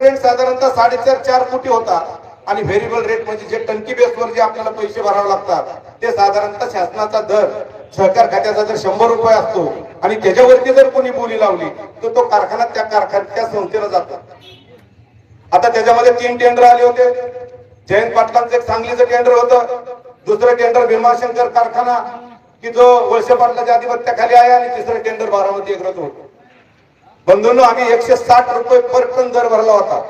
Rate साधारणतः साडेचार चार कोटी होता. आणि व्हेरिएबल रेट म्हणजे जे टंकी बेसवर जे आपल्याला पैसे भरावे लागतात ते साधारणतः शासनाचा दर सहकार खात्याचा जर शंभर रुपये असतो. आणि त्याच्यावरती जर कोणी बोली लावली तर तो कारखाना त्या कारखान्या त्या संस्थेला जातो. आता त्याच्यामध्ये तीन टेंडर आले होते. जयंत पाटलांचं एक सांगलीचं टेंडर होतं. दुसरं टेंडर भीमाशंकर कारखाना की जो वळसे पाटलाच्या आधिपत्याखाली आहे आणि तिसरं टेंडर बारामती एकत्र होतं. बंधून आम्ही एकशे साठ रुपये पर टन दर भरला होता.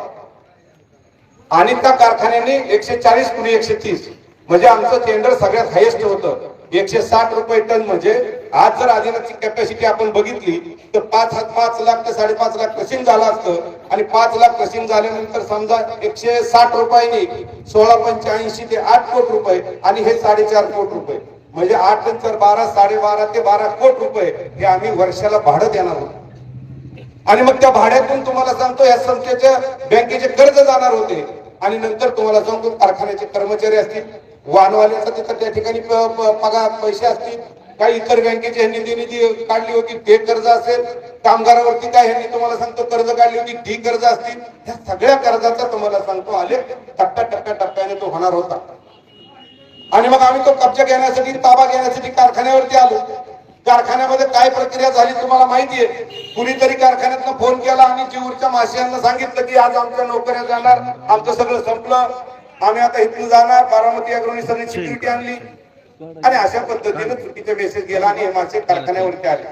आणि त्या कारखान्याने एकशे चाळीस कुणी एकशे तीस म्हणजे आमचं टेंडर सगळ्यात हायेस्ट होतं. एकशे साठ रुपये टन म्हणजे आज जर आदिनाथची कॅपॅसिटी आपण बघितली तर पाच पाच लाख ते साडेपाच लाख क्रशिंग झालं असतं. आणि पाच लाख क्रशिंग झाल्यानंतर समजा एकशे साठ रुपयांनी सोळा पंच्याऐंशी ते आठ कोट रुपये आणि हे साडेचार कोट रुपये. म्हणजे आठ नंतर बारा साडेबारा ते बारा कोट रुपये हे आम्ही वर्षाला भाडं देणार होतो. आणि मग त्या भाड्यातून तुम्हाला सांगतो या संस्थेच्या बँकेचे कर्ज जाणार होते. आणि नंतर तुम्हाला सांगतो कारखान्याचे कर्मचारी असतील वाहनवाल्यांचा तिथं त्या ठिकाणी पगार पैसे असतील. काही इतर बँकेची ह्यांनी देणी जी काढली होती ते कर्ज असेल. कामगारावरती काय ह्यांनी तुम्हाला सांगतो कर्ज काढली होती ती कर्ज असतील. ह्या सगळ्या कर्जाचा तुम्हाला सांगतो आले टप्प्या टप्प्या टप्प्याने तो होणार होता. आणि मग आम्ही तो कब्जा घेण्यासाठी ताबा घेण्यासाठी कारखान्यावरती आलो. कारखान्यामध्ये काय प्रक्रिया झाली तुम्हाला माहितीये कुणीतरी कारखान्यातनं फोन केला आणि चिवूरच्या माशियांना सांगितलं की आज आमच्या नोकऱ्या जाणार आमचं सगळं संपलं आम्ही आता इथून जाणार बारामती अग्रणी सगळी सिक्युरिटी आणली. आणि अशा पद्धतीने चुकीचा मेसेज गेला आणि हे मासे कारखान्यावरती आले.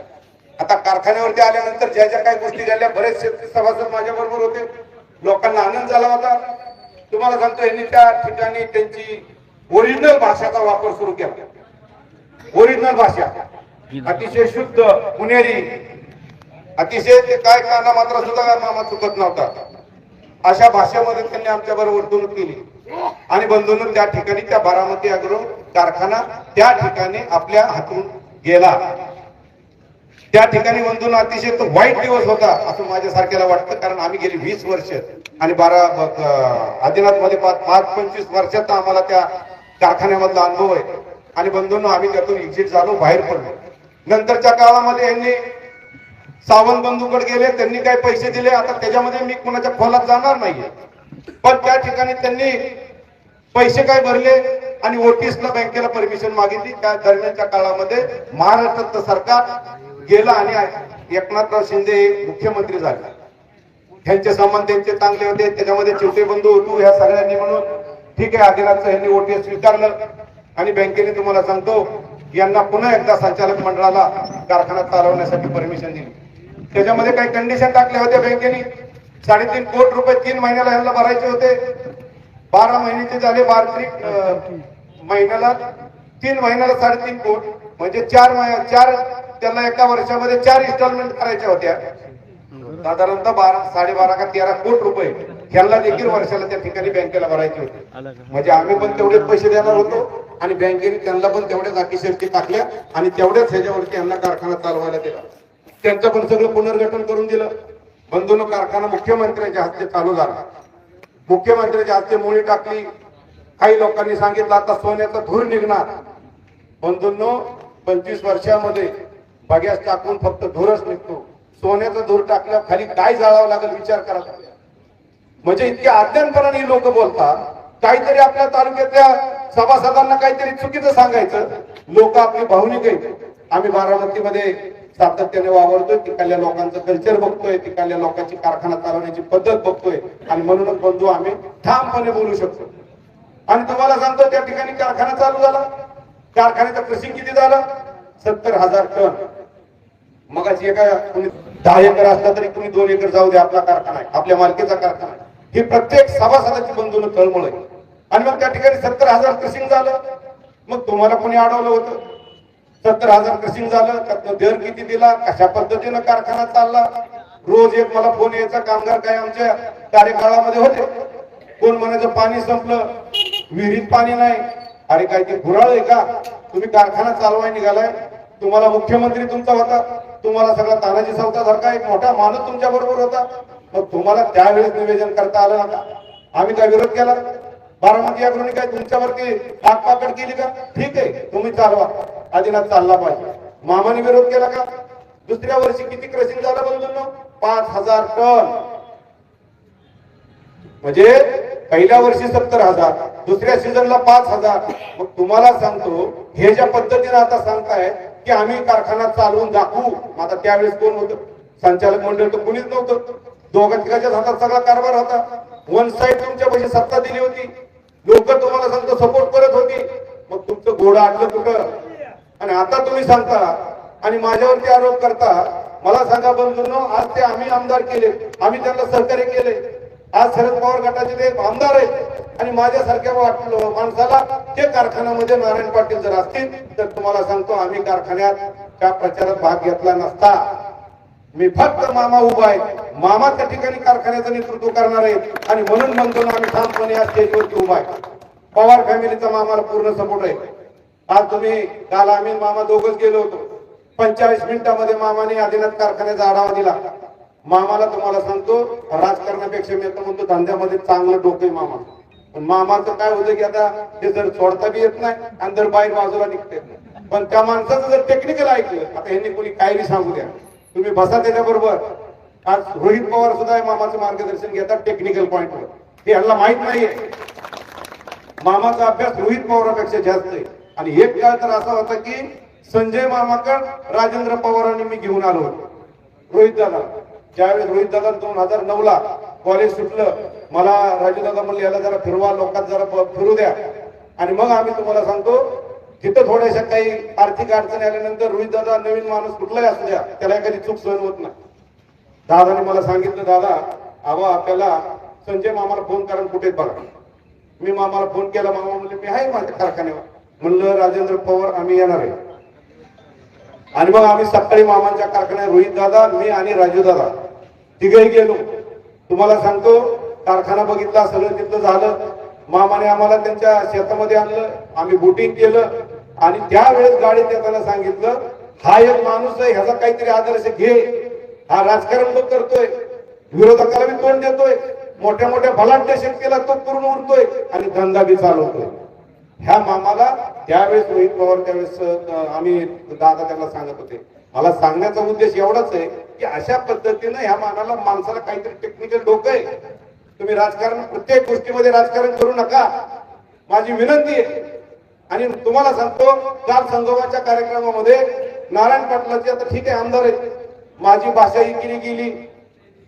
आता कारखान्यावरती आल्यानंतर ज्या ज्या काही गोष्टी झाल्या बरेच शेतकरी सभासद माझ्या बरोबर होते. लोकांना आनंद झाला होता. तुम्हाला सांगतो यांनी त्या ठिकाणी त्यांची ओरिजिनल भाषेचा वापर सुरू केला. ओरिजिनल भाषा. अतिशय शुद्ध पुणेरी. अतिशय ते काय काना मात्र सुद्धा मामा चुकत नव्हता. अशा भाषेमध्ये त्यांनी आमच्या बरोबर वर्तणूक केली. आणि बंधून त्या ठिकाणी त्या बारामती अग्रो कारखाना त्या ठिकाणी आपल्या हातून गेला. त्या ठिकाणी बंधून अतिशय तो वाईट दिवस होता असं माझ्यासारख्याला वाटतं कारण आम्ही गेली वीस वर्ष. आणि बारा आदिनाथमध्ये पाच पाच पंचवीस वर्षाचा आम्हाला त्या कारखान्यामधला अनुभव आहे. आणि बंधून आम्ही त्यातून एक्झिट झालो बाहेर पडलो. नंतरच्या काळामध्ये यांनी सावंत बंधूकडे गेले त्यांनी काही पैसे दिले आता त्याच्यामध्ये मी कुणाच्या खोलात जाणार नाहीये. पण त्या ठिकाणी त्यांनी पैसे काय भरले आणि ओटीएसला बँकेला परमिशन मागितली. त्या दरम्यानच्या काळामध्ये महाराष्ट्रात सरकार गेलं आणि एकनाथराव शिंदे हे मुख्यमंत्री झाले. त्यांचे संबंध त्यांचे चांगले होते त्याच्यामध्ये चिवटे बंधू होतो ह्या सगळ्यांनी म्हणून ठीक आहे आदिनाथचं यांनी ओटीएस स्वीकारलं. आणि बँकेने तुम्हाला सांगतो यांना पुन्हा एकदा संचालक मंडळाला कारखाना चालवण्यासाठी परमिशन दिली. त्याच्यामध्ये काही कंडिशन टाकल्या होत्या बँकेने. साडेतीन कोटी रुपये तीन महिन्याला यांना भरायचे होते. बारा महिन्याचे झाले बार्त्रिक महिन्याला. तीन महिन्याला साडेतीन कोट. म्हणजे चार चार त्याला एका वर्षामध्ये चार इन्स्टॉलमेंट करायच्या होत्या. साधारणतः बारा साडेबारा का तेरा कोटी रुपये ह्यांना देखील वर्षाला त्या ठिकाणी बँकेला भरायचे होते. म्हणजे आम्ही पण तेवढेच पैसे देणार होतो. आणि बँकेने त्यांना पण तेवढ्याच अटीशर्ती टाकल्या आणि तेवढ्याच ह्याच्यावरती यांना कारखाना चालवायला दिला. त्यांचं पण सगळं पुनर्गठन करून दिलं. बंधून कारखाना मुख्यमंत्र्यांच्या हस्ते चालू झाला. मुख्यमंत्र्यांच्या हस्ते मुळी टाकली. काही लोकांनी सांगितलं आता सोन्याचा धूर निघणार. बंधूंनो पंचवीस वर्षामध्ये बग्यास टाकून फक्त धूरच निघतो. सोन्याचा धूर टाकल्यावर खाली काय जाळावं लागेल विचार करा. म्हणजे इतक्या अज्ञानपणाने ही लोक बोलतात. काहीतरी आपल्या तालुक्यातल्या सभासदांना काहीतरी चुकीचं सांगायचं. लोक आपली भावनिक आहेत. आम्ही बारामतीमध्ये सातत्याने वावरतोय तिकडल्या लोकांचं कल्चर बघतोय तिकडल्या लोकांची कारखाना चालवण्याची पद्धत बघतोय. आणि म्हणूनच बंधू आम्ही ठामपणे बोलू शकतो. आणि तुम्हाला सांगतो त्या ठिकाणी कारखाना चालू झाला. कारखान्याचं क्रशिंग किती झालं? सत्तर हजार टन. मग एका कुणी दहा एकर असला तरी कुणी दोन एकर जाऊ दे आपला कारखाना आहे आपल्या मालकीचा कारखाना आहे. ही प्रत्येक सभासदाची बंधून तळमळ आहे. आणि मग त्या ठिकाणी सत्तर हजार क्रसिंग झालं. मग तुम्हाला कोणी अडवलं होतं? सत्तर हजार क्रसिंग झालं त्यातनं दर किती दिला? कशा पद्धतीनं कारखाना चालला? रोज एक मला फोन यायचा कामगार काय आमच्या कार्यकाळामध्ये होते? कोण म्हणायचं पाणी संपलं. विहिरीत पाणी नाही. अरे काय ते घुराळ आहे का? तुम्ही कारखाना चालवाय निघालाय. तुम्हाला मुख्यमंत्री तुमचा होता. तुम्हाला सगळा तानाजी सावता सारखा एक मोठा माणूस तुमच्या बरोबर होता. मग तुम्हाला त्यावेळेस निवेदन करता आलं नका आम्ही काय विरोध केला? बारामती अग्रणी काय तुमच्यावरती पाकपाकड केली का? ठीक आहे तुम्ही चालवा. आदिनाथ चालला पाहिजे. मामाने विरोध केला का? दुसऱ्या वर्षी किती क्रशिंग झालं बंधूंना? पाच हजार टन. म्हणजे पहिल्या वर्षी सत्तर हजार दुसऱ्या सीझनला पाच हजार. मग तुम्हाला सांगतो हे ज्या पद्धतीने आता सांगताय की आम्ही कारखाना चालवून दाखवू. मग आता त्यावेळेस कोण होतं? संचालक मंडळ तर कुणीच नव्हतं. दोघा तिघाच्याच हातात सगळा कारभार होता. वन साईड तुमच्या पैसे सत्ता दिली होती. लोक तुम्हाला सांगतो सपोर्ट करत होती. मग तुमचं घोडं आणलं कुठं? आणि आता तुम्ही सांगता आणि माझ्यावरती आरोप करता मला सांगा बंधूंनो आज ते आम्ही आमदार केले. आम्ही त्यांना सहकार्य केले. आज शरद पवार गटाचे ते आमदार आहेत. आणि माझ्यासारख्या वाटलं माणसाला ते कारखान्यामध्ये नारायण पाटील जर असतील तर तुम्हाला सांगतो आम्ही कारखान्यात त्या प्रचारात भाग घेतला नसता. मी फक्त मामा उभा आहे. मामा त्या ठिकाणी कारखान्याचं नेतृत्व करणार आहे. आणि म्हणून म्हणतो ना आम्ही ठामपणे या स्टेजवरती उभा आहे. पवार फॅमिलीचा मामाला पूर्ण सपोर्ट आहे. आज तुम्ही काल आम्ही मामा दोघच गेलो होतो. पंचेचाळीस मिनिटामध्ये मामाने आदिनाथ कारखान्याचा आढावा दिला. मामाला तुम्हाला सांगतो राजकारणापेक्षा मी आता म्हणतो धंद्यामध्ये चांगलं डोकं आहे मामा पण मामाचं काय होतं की आता ते जर सोडता बी येत नाही आणि जर बाहेर बाजूला निघते पण त्या माणसाचं जर टेक्निकल ऐकलं आता यांनी कोणी काय बी सांगू द्या. तुम्ही बसा त्याच्याबरोबर. आज रोहित पवार सुद्धा या मामाचं मार्गदर्शन घेतात टेक्निकल पॉईंटवर हे यांना माहीत नाहीये. मामाचा अभ्यास रोहित पवारापेक्षा जास्त आहे. आणि एक काळ तर असा होता की संजय मामाकड राजेंद्र पवारांनी मी घेऊन आलो होतो. रोहित दादा ज्यावेळेस रोहित दादा दोन हजार नऊ ला कॉलेज सुटलं मला राजू दादा म्हणले याला जरा फिरवा लोकांत जरा फिरू द्या. आणि मग आम्ही तुम्हाला सांगतो तिथं थोड्याशा काही आर्थिक अडचणी आल्यानंतर रोहित दादा नवीन माणूस कुठलाही असू द्या त्याला एखादी चूक सहन होत नाही. दादाने मला सांगितलं दादा अहो आपल्याला संजय मामाला फोन करा कुठे बघा. मी मामाला फोन केला मामा म्हणले मी आहे माझ्या कारखान्यावर. म्हणलं राजेंद्र पवार आम्ही येणार आहे. आणि मग आम्ही सकाळी मामांच्या कारखान्यात रोहित दादा मी आणि राजू दादा तिघही गेलो. तुम्हाला सांगतो कारखाना बघितला सगळं तिथलं झालं. मामाने आम्हाला त्यांच्या शेतामध्ये आणलं आम्ही बोटिंग केलं. आणि त्यावेळेस गाडीत येताना सांगितलं हा एक माणूस आहे ह्याचा काहीतरी आदर्श घे. हा राजकारण तो करतोय. विरोधकाला बी तोंड देतोय. मोठ्या मोठ्या बलाढ्य शक्तीला तो पूर्ण उरतोय आणि धंदा बी चालवतोय. ह्या मामाला त्यावेळेस रोहित पवार त्यावेळेस आम्ही दादा त्याला सांगत होते. मला सांगण्याचा उद्देश एवढाच आहे की अशा पद्धतीनं ह्या मानाला माणसाला काहीतरी टेक्निकल डोकं आहे. तुम्ही राजकारण प्रत्येक गोष्टीमध्ये राजकारण करू नका. माझी विनंती आहे आणि तुम्हाला सांगतो काल संगोबाच्या कार्यक्रमामध्ये नारायण पाटलाची आता ठीक आहे आमदार आहे. माझी भाषा केली गेली.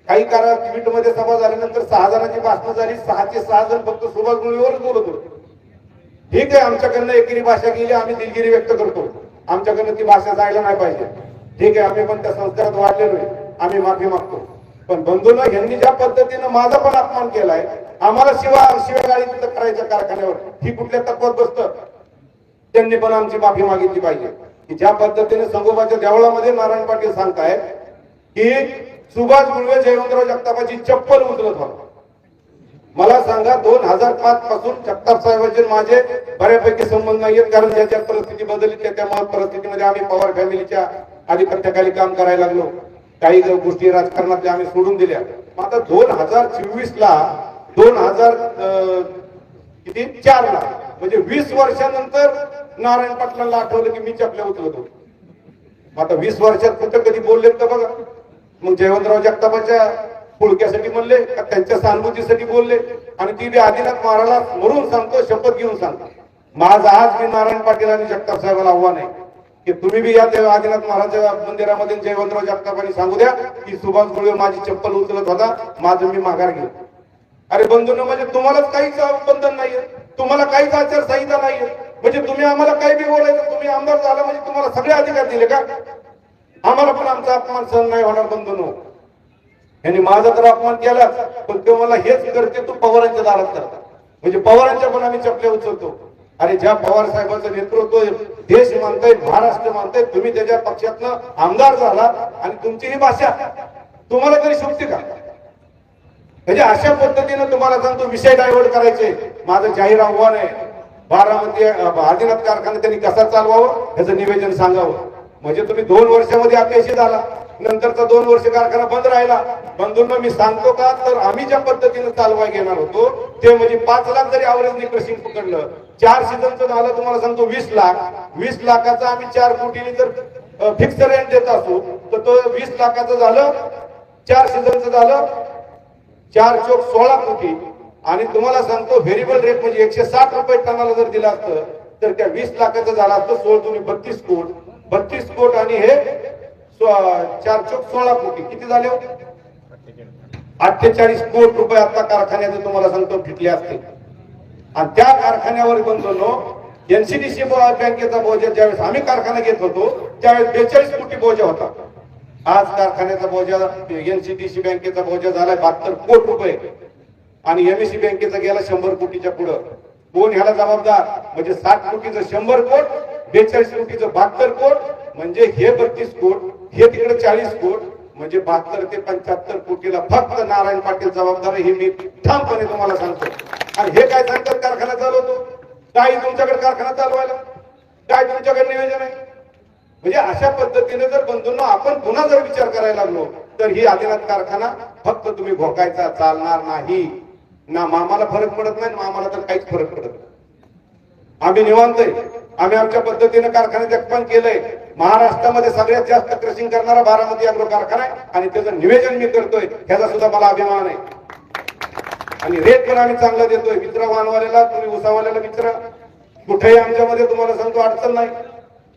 काही कारण ट्विटमध्ये सभा झाल्यानंतर सहा जणांची भाषणं झाली सहाचे सहा जण फक्त सुभाष मुळीवरच बोलत होते. ठीक आहे आमच्याकडनं एकेरी भाषा गेली आम्ही दिलगिरी व्यक्त करतो. आमच्याकडनं ती भाषा जायला नाही पाहिजे. ठीक आहे आम्ही पण त्या संस्कारात वाढलेलो आहे. आम्ही माफी मागतो. पण बंधून यांनी ज्या पद्धतीनं माझा पण अपमान केलाय आम्हाला शिवा शिवेगाळी तिथं करायच्या कारखान्यावर ही कुठल्या तत्वात बसतं? त्यांनी पण आमची माफी मागितली पाहिजे. की ज्या पद्धतीने संगोबाच्या देवळामध्ये नारायण पाटील सांगताय की सुभाष मुळवे जयवंतराव जगतापाची चप्पल उचलत होता. मला सांगा दोन हजार पाच पासून जगताप साहेबांचे माझे बऱ्यापैकी संबंध नाहीयेत कारण ज्याच्या परिस्थिती बदलली त्या त्या परिस्थितीमध्ये आम्ही पवार फॅमिलीच्या आधिपत्याखाली काम करायला लागलो. काही गोष्टी राजकारणातल्या आम्ही सोडून दिल्या. आता दोन हजार चोवीस ला दोन हजार किती? चार ला म्हणजे वीस वर्षानंतर नारायण पाटलांना आठवलं की मी चपल्या उतरतो मग आता वीस वर्षात कुठं कधी बोललेत तर बघा? मग जयवंतराव जगतापाच्या पुळक्यासाठी म्हणले का त्यांच्या सहानुभूतीसाठी बोलले? आणि ती बी आदिनाथ महाराज म्हणून सांगतो शपथ घेऊन सांगतो. माझ आज मी नारायण पाटील आणि जगताप साहेबाला आव्हान आहे की तुम्ही बी या देव आदिनाथ महाराज मंदिरामध्ये जयवंतराव जगतापांनी सांगू द्या की सुभाष गुळवे माझी चप्पल उचलत होता माझं मी माघार घेऊ. अरे बंधून म्हणजे तुम्हालाच काहीच बंधन नाहीये. तुम्हाला काहीच आचारसंहिता नाहीये. म्हणजे तुम्ही आम्हाला काही बी बोलायचं तुम्ही आमदार झाला म्हणजे तुम्हाला सगळे अधिकार दिले का? आम्हाला पण आमचा अपमान सहन नाही होणार बंधूंनो. यांनी माझा तर अपमान केला पण तो मला हेच करते तू पवारांच्या दारात करता. म्हणजे पवारांच्या पण आम्ही चपल्या उचलतो. अरे ज्या पवार साहेबांचं नेतृत्व देश मानताय महाराष्ट्र मानताय तुम्ही त्याच्या पक्षातनं आमदार झाला आणि तुमची ही भाषा. तुम्हाला तरी शोभते का? म्हणजे अशा पद्धतीनं तुम्हाला सांगतो विषय डायव्हर्ट करायचे. माझं जाहीर आव्हान आहे बारामती आदिनाथ कारखाना त्यांनी कसा चालवावं ह्याचं निवेदन सांगावं. म्हणजे तुम्ही दोन वर्षामध्ये अपयशी झाला नंतरचा दोन वर्ष कारखाना बंद राहिला. बंधूंना मी सांगतो का तर आम्ही ज्या पद्धतीनं चालवाय घेणार होतो ते म्हणजे पाच लाख जरी आवरेजनी क्रशिंग पकडलं चार सीझनचं झालं तुम्हाला सांगतो वीस लाख. वीस लाखाचा आम्ही चार कोटीने जर फिक्स रेंट देत असू तर तो वीस लाखाचं झालं चार सीझनचं झालं चार चोक सोळा कोटी आणि तुम्हाला सांगतो व्हेरिएबल रेट म्हणजे एकशे साठ रुपये टनाला जर दिला असतं तर त्या वीस लाखाचं झालं असतं सोळ तुम्ही बत्तीस कोट. बत्तीस कोट आणि हे चार चोक सोळा कोटी किती झाले होते अठ्ठेचाळीस कोट रुपये आता कारखान्याचं तुम्हाला सांगतो फिटले असते आणि त्या कारखान्यावर बंधनो एनसीडीसी बँकेचा बोजा ज्यावेळेस आम्ही कारखाना घेत होतो त्यावेळेस बेचाळीस कोटी बोजा होता. आज कारखान्याचा बोजा एनसीडीसी बँकेचा बोजा झालाय बहात्तर कोटी रुपये. आणि एमएससी बँकेचा गेला शंभर कोटीच्या पुढं. कोण ह्याला जबाबदार? म्हणजे साठ कोटीचं शंभर कोट बेचाळीस कोटीचं बहात्तर कोट म्हणजे हे बत्तीस कोट हे तिकडे चाळीस कोट म्हणजे बहात्तर ते पंच्याहत्तर कोटीला फक्त नारायण पाटील जबाबदार हे मी ठामपणे तुम्हाला सांगतो. आणि हे काय सांगतात कारखाना चालवतो? काय तुमच्याकडे कारखाना चालवायला? काय तुमच्याकडे नियोजन आहे? म्हणजे अशा पद्धतीने जर बंधूंना आपण पुन्हा जर विचार करायला लागलो तर ही आदिनाथ कारखाना फक्त तुम्ही भोकायचा चालणार नाही. ना मामाला फरक पडत नाही मामाला तर काहीच फरक पडत नाही. आम्ही निवांत आहे. आम्ही आमच्या पद्धतीने कारखान्यात जगपण केलंय. महाराष्ट्रामध्ये सगळ्यात जास्त क्रशिंग करणारा बारामती अग्रो कारखाना आहे आणि त्याचं निवेदन मी करतोय ह्याचा सुद्धा मला अभिमान आहे. आणि रेट पण आम्ही चांगला देतोय. मित्र वाहनवाल्याला तुम्ही उसावाल्याला मित्र कुठेही आमच्यामध्ये तुम्हाला सांगतो अडचण नाही.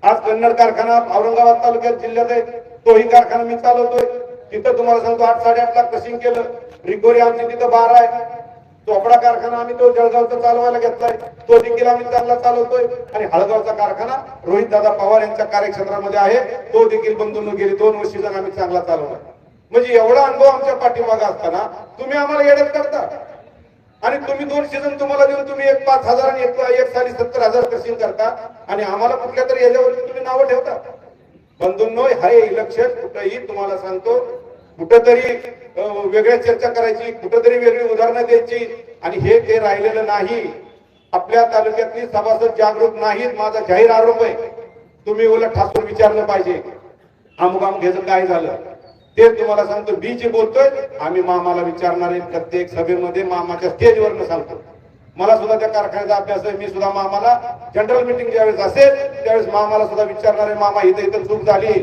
आज कन्नड कारखाना औरंगाबाद तालुक्यात जिल्ह्यात आहे. तोही कारखाना मी चालवतोय. तिथं तुम्हाला सांगतो आठ साडेआठ लाख क्रशिंग केलं. रिकोरी आमची तिथं बारा आहे. चोपडा कारखाना आम्ही तो जळगावचा चालवायला घेतलाय. तो देखील आम्ही चांगला चालवतोय. आणि हळगावचा कारखाना रोहित दादा पवार यांच्या कार्यक्षेत्रामध्ये आहे. तो देखील बंधून गेली दोन वर्षी जण आम्ही चांगला चालवला. म्हणजे एवढा अनुभव आमच्या पाठीमागा असताना तुम्ही आम्हाला येण्यात करता. आणि तुम्ही दोन सीझन तुम्हाला देऊन तुम्ही एक पाच हजार आणि एक एक साली सत्तर हजार क्रसिंग करता. आणि आम्हाला कुठल्या तरी याच्यावरती तुम्ही नावं ठेवता. बंधूंनो हे इलेक्शन कुठंही तुम्हाला सांगतो. कुठंतरी वेगळ्या चर्चा करायची कुठंतरी वेगळी उदाहरणं द्यायची. आणि हे ते राहिलेलं नाही. आपल्या तालुक्यातली सभासद जागरूक नाहीत. माझा जाहीर आरोप आहे. तुम्ही उलट ठासून विचारलं पाहिजे. अमुक घ्यायचं काय झालं? ते तुम्हाला सांगतो मी जे बोलतोय आम्ही मामाला विचारणार आहे प्रत्येक सभेमध्ये मामाच्या स्टेजवरनं सांगतो. मला सुद्धा त्या कारखान्याचा अभ्यास आहे मी सुद्धा मामाला जनरल मिटिंग ज्यावेळेस असेल त्यावेळेस मामाला सुद्धा विचारणार आहे मामा इथं इथं चूक झाली.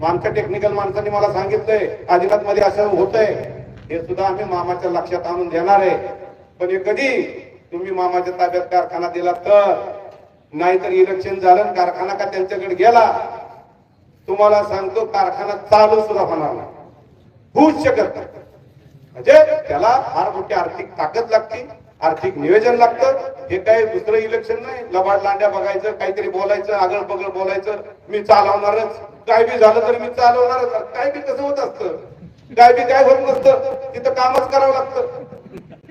मग टेक्निकल माणसांनी मला सांगितलंय आदिनाथमध्ये असं होतंय. हे सुद्धा आम्ही मामाच्या लक्षात आणून देणार आहे. पण हे कधी तुम्ही मामाच्या ताब्यात कारखाना दिला तर? नाहीतर इलेक्शन झालं कारखाना का त्यांच्याकडे गेला? तुम्हाला सांगतो कारखाना चालू सुद्धा होणार नाही. होऊच शकत नाही. म्हणजे त्याला फार मोठी आर्थिक ताकद लागते आर्थिक नियोजन लागतं. हे काय दुसरं इलेक्शन नाही. लबाड लांड्या बघायचं काहीतरी बोलायचं आगळ पगळ बोलायचं. मी चालवणारच. काय बी झालं तर मी चालवणारच. काय बी कसं होत असतं? काय बी काय होत नसतं. तिथं कामच करावं लागतं.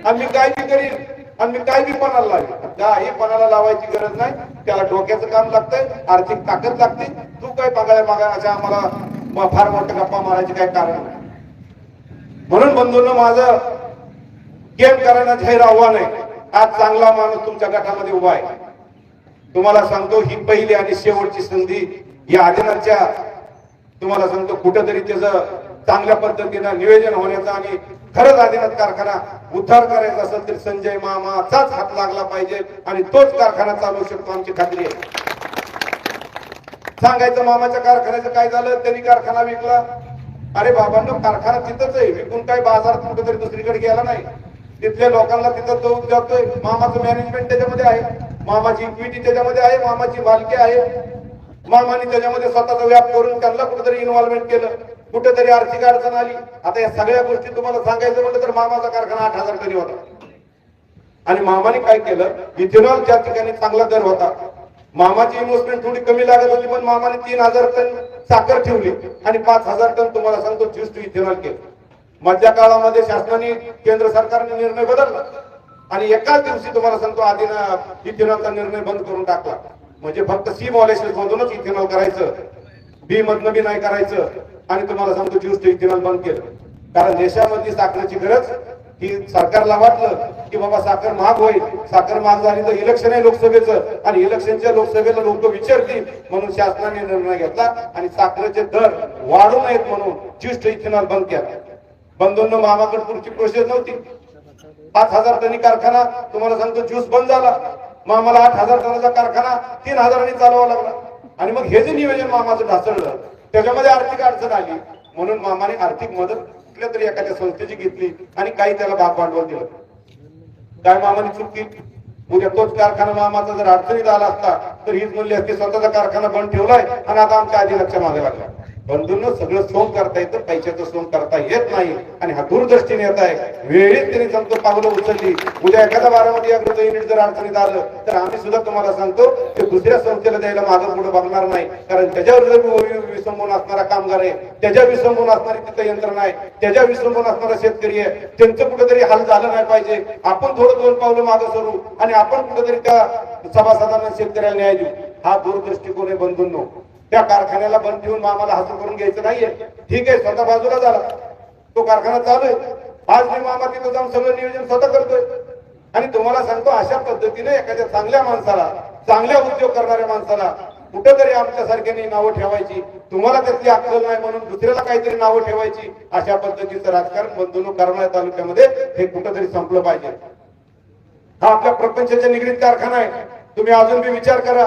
आणि काय बी करीन? आणि मी काय बी पणाला लावेल काही पणाला लावायची गरज नाही. त्याला डोक्याचं काम लागतंय आर्थिक ताकद लागते. तू काय बघायला मागा अशा आम्हाला फार मोठं गप्पा मारायचे काय कारण नाही. म्हणून बंधूंना माझं गेम करायला जाहीर आव्हान आहे. आज चांगला माणूस तुमच्या गटामध्ये उभा आहे. तुम्हाला सांगतो ही पहिली आणि शेवटची संधी या आदिनाच्या तुम्हाला सांगतो कुठंतरी त्याचं चांगल्या पद्धतीनं नियोजन होण्याचं आणि खरंच आदिनाथ कारखाना उद्धार करायचा असेल तर संजय मामाचाच हात लागला पाहिजे आणि तोच कारखाना चालवू शकतो आमची खात्री आहे. सांगायचं मामाच्या कारखान्याचं काय झालं? त्यांनी कारखाना विकला. अरे बाबांनो कारखाना तिथंच आहे. विकून काय बाजारात कुठेतरी दुसरीकडे गेला नाही. तिथल्या लोकांना तिथं तो जातोय. मामाचं मॅनेजमेंट त्याच्यामध्ये आहे. मामाची इक्विटी त्याच्यामध्ये आहे. मामाची मालकी आहे. मामाने त्याच्यामध्ये स्वतःचा व्याप करून त्यांना कुठेतरी इन्व्हॉल्वमेंट केलं. कुठेतरी आर्थिक अडचण आली. आता या सगळ्या गोष्टी तुम्हाला सांगायचं म्हटलं तर मामाचा कारखाना आठ हजार तरी होता. आणि मामाने काय केलं? इथेनॉल ज्या ठिकाणी चांगला दर होता मामाची इन्व्हेस्टमेंट थोडी कमी लागत होती पण मामाने तीन हजार टन साखर ठेवली आणि पाच हजार टन तुम्हाला सांगतो ज्यूस टू इथेनॉल केलं. मधल्या काळामध्ये शासनाने केंद्र सरकारने निर्णय बदलला. आणि एकाच दिवशी तुम्हाला सांगतो आधीनं इथेनॉलचा निर्णय बंद करून टाकला. म्हणजे फक्त सी मॉलेशन मधूनच इथेनॉल करायचं. बी मधनं बी नाही करायचं. आणि तुम्हाला सांगतो ज्यूस टू इथेनॉल बंद केलं. कारण देशामधली साखरेची गरज ही सरकारला वाटलं की बाबा साखर महाग होईल. साखर महाग झाली तर इलेक्शन आहे लोकसभेचं. आणि इलेक्शनच्या लोकसभेला लोक विचारतील म्हणून शासनाने निर्णय घेतला आणि साखरेचे दर वाढू नयेत म्हणून ज्यूस इथेनॉल बंद केला. बंधूंना मामाकडे पुढची प्रोसेस नव्हती. पाच हजार टनी कारखाना तुम्हाला सांगतो ज्यूस बंद झाला. मामाला आठ हजार टनाचा कारखाना तीन हजारांनी चालवावा लागला. आणि मग हे जे नियोजन मामाचं ढासळलं त्याच्यामध्ये आर्थिक अडचण आली. म्हणून मामाने आर्थिक मदत कुठल्या तरी एखाद्या संस्थेची घेतली आणि काही त्याला भाग भांडवल दिलं. काय मामाने चूक? केली उद्या तोच कारखाना मामाचा जर अडचणीत आला असता तर हीच मूल्य असती स्वतःचा कारखाना बंद ठेवलाय आणि आता आमच्या आधी लक्ष मागे लागला. बंधूंना सगळं सोंग करता येतं पैशाचं सोंग करता येत नाही. आणि हा दूरदृष्टीने येत आहे. वेळीच त्यांनी सांगतो पावलं उचलली. उद्या एखादा बारामती अग्रत युनिट जर अडचणीत आलं तर आम्ही सुद्धा तुम्हाला सांगतो ते दुसऱ्या संस्थेला द्यायला मागं पुढे बघणार नाही. कारण त्याच्यावर जर विसंबून असणारा कामगार आहे त्याच्या विसंबून असणारी तिथं यंत्रणा आहे त्याच्या विसंबून असणारा शेतकरी आहे त्यांचं कुठेतरी हाल झालं नाही पाहिजे. आपण थोडं दोन पावलं मागं सरू आणि आपण कुठेतरी त्या सभासदांना शेतकऱ्याला न्याय देऊ. हा दूरदृष्टिकोन आहे बंधूंनो. त्या कारखान्याला बंद ठेवून आम्हाला हजर करून घ्यायचं नाहीये. ठीक आहे स्वतः बाजूला झाला. तो कारखाना चालू आहे. आज मी मामा तिथं जाऊन सगळं नियोजन स्वतः करतोय. आणि तुम्हाला सांगतो अशा पद्धतीने एखाद्या चांगल्या माणसाला चांगल्या उद्योग करणाऱ्या माणसाला कुठेतरी आमच्यासारख्याने नावं ठेवायची. तुम्हाला त्यातली अक्कल नाही म्हणून दुसऱ्याला काहीतरी नावं ठेवायची. अशा पद्धतीचं राजकारण बंधुनो करणाऱ्या तालुक्यामध्ये हे कुठेतरी संपलं पाहिजे. हा आपल्या प्रपंचाच्या निगडीत कारखाना आहे. तुम्ही अजून बी विचार करा.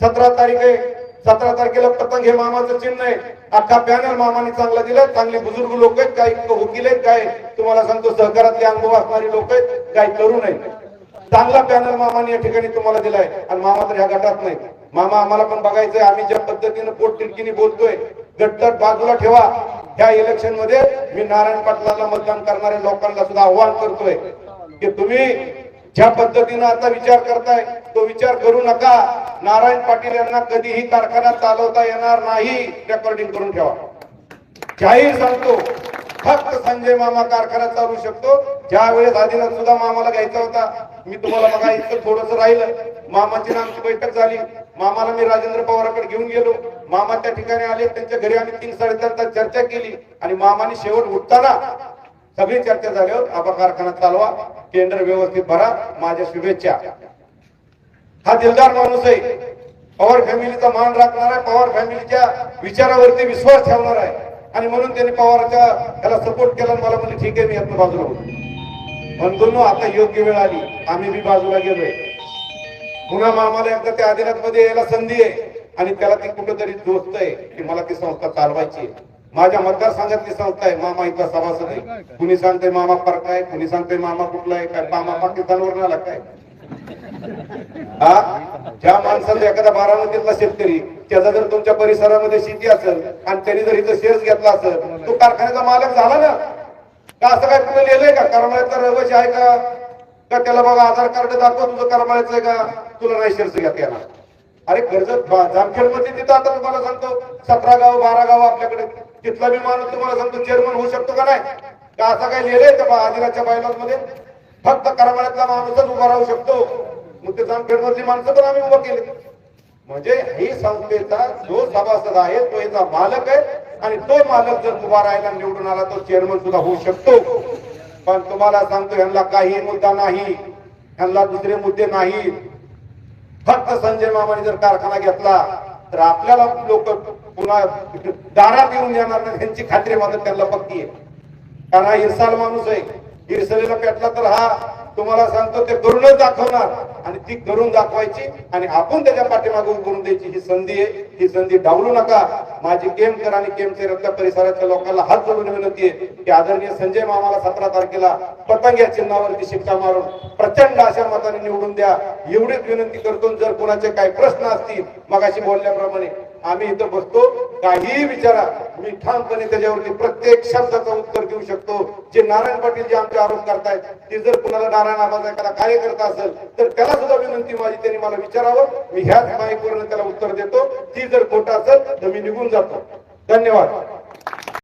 सतरा तारीख आहे. सतरा तारखेला पतंग हे मामाचं चिन्ह आहे. अख्खा पॅनल मामाने चांगला दिला. चांगले बुजुर्ग लोक आहेत. काही वकील आहेत. काय तुम्हाला सांगतो सहकारातले अनुभव असणारी लोक आहेत. काही तरुण आहेत चांगला पॅनल मामाने या ठिकाणी तुम्हाला दिलाय. आणि मामा तर ह्या गटात नाही. मामा आम्हाला पण बघायचंय. आम्ही ज्या पद्धतीने पोट तिरकीने बोलतोय गटगट बाजूला ठेवा. ह्या इलेक्शनमध्ये मी नारायण पाटलाला मतदान करणाऱ्या लोकांना सुद्धा आव्हान करतोय. की तुम्ही ज्या पद्धतीनं आता विचार करताय तो विचार करू नका. नारायण पाटील यांना कधीही कारखाना चालवता येणार नाही. रेकॉर्डिंग करून ठेवा. जाहीर सांगतो फक्त संजय मामा कारखाना चालू शकतो. ज्यावेळेस आदिनाथ सुद्धा मामाला घ्यायचा होता मी तुम्हाला बघा इतकं थोडस राहिलं. मामाची आमची बैठक झाली. मामाला मी राजेंद्र पवाराकडे घेऊन गेलो. मामा त्या ठिकाणी आले त्यांच्या घरी आम्ही तीन साडेतीन तास चर्चा केली. आणि मामाने शेवट उठताना सगळी चर्चा झाल्यावर आबा कारखाना चालवा टेंडर व्यवस्थित भरा माझ्या शुभेच्छा. हा दिलदार माणूस आहे. पवार फॅमिलीचा मान राखणार आहे पवार फॅमिलीच्या विचारावरती विश्वास ठेवणार आहे. आणि म्हणून त्यांनी पवारच्या त्याला सपोर्ट केला आणि मला म्हणले ठीक आहे मी यातनं बाजूला होतो म्हणून आता योग्य वेळ आली. आम्ही बी बाजूला गेलोय. पुन्हा मामाला एकदा त्या अधिनात मध्ये यायला संधी आहे. आणि त्याला ती कुठंतरी दोस्त आहे की मला ती संस्था चालवायची आहे. माझ्या मतदारसंघातली संस्था आहे मामा इथला सभासद आहे. कुणी सांगतंय मामा फरक आहे कुणी सांगतंय मामा कुठला आहे काय मामा पाकिस्तानवर आला काय? हा? ज्या माणसाचा एखादा बारामतीतला शेतकरी त्याचा जर तुमच्या परिसरामध्ये शेती असेल आणि त्यांनी जर इथं शेअर्स घेतला असेल तो कारखान्याचा मालक झाला ना? का असं काय कुठे लिहिलंय का? करमाळ्याचा रहिवाशी आहे का? का त्याला बघा आधार कार्ड दाखव तुझं करमाळ्याचं आहे का? तुला नाही शेअर्स घेता येणार. अरे कर्ज जामखेडमध्ये तिथं आता तुम्हाला सांगतो सतरा गाव बारा गाव आपल्याकडे. तिथला मी माणूस तुम्हाला सांगतो चेअरमन होऊ शकतो का नाही? का असं काय लिहिलंय त्या आदिराच्या बायलॉजमध्ये फक्त करमाळ्यातला माणूसच उभा राहू शकतो. मग ते जामखेड माणसं पण आम्ही उभं केले म्हणजे ही संस्थेचा जो सभासद आहे तो याचा मालक आहे आणि तो मालक जर उभा राहायला निवडून आला तो चेअरमन सुद्धा होऊ शकतो. पण तुम्हाला सांगतो यांना काही मुद्दा नाही. यांना दुसरे मुद्दे नाही. फक्त संजय मामाने जर कारखाना घेतला तर आपल्याला लोक पुन्हा दारात येऊन जाणार नाही त्यांची खात्री मात्र त्यांना पक्की आहे. कारण हा इरसाल माणूस आहे. इरसलेला पेटला तर हा तुम्हाला सांगतो ते करूनच दाखवणार. आणि ती करून दाखवायची आणि आपण त्याच्या पाठीमागे करून द्यायची. ही संधी आहे. ही संधी डावलू नका. माझी केमकर आणि केमचेरतल्या परिसरातल्या लोकांना हात जोडून विनंती आहे की आदरणीय संजय मामाला सतरा तारखेला पतंग या चिन्हावरती शिक्का मारून प्रचंड अशा मताने निवडून द्या. एवढीच विनंती करतो. जर कोणाचे काही प्रश्न असतील मगाशी बोलल्याप्रमाणे आम्ही इथं बसतो. काहीही विचारा. मी ठामपणे त्याच्यावरती प्रत्येक शब्दाचं उत्तर देऊ शकतो. जे नारायण पाटील जे आमचे आरोप करतायत ते जर कुणाला नारायण आबाचा एखादा कार्यकर्ता असेल तर त्याला सुद्धा विनंती माझी त्यांनी मला विचारावं. मी ह्याच माईकवरून त्याला उत्तर देतो. ती जर खोटा असेल तर मी निघून जातो. धन्यवाद.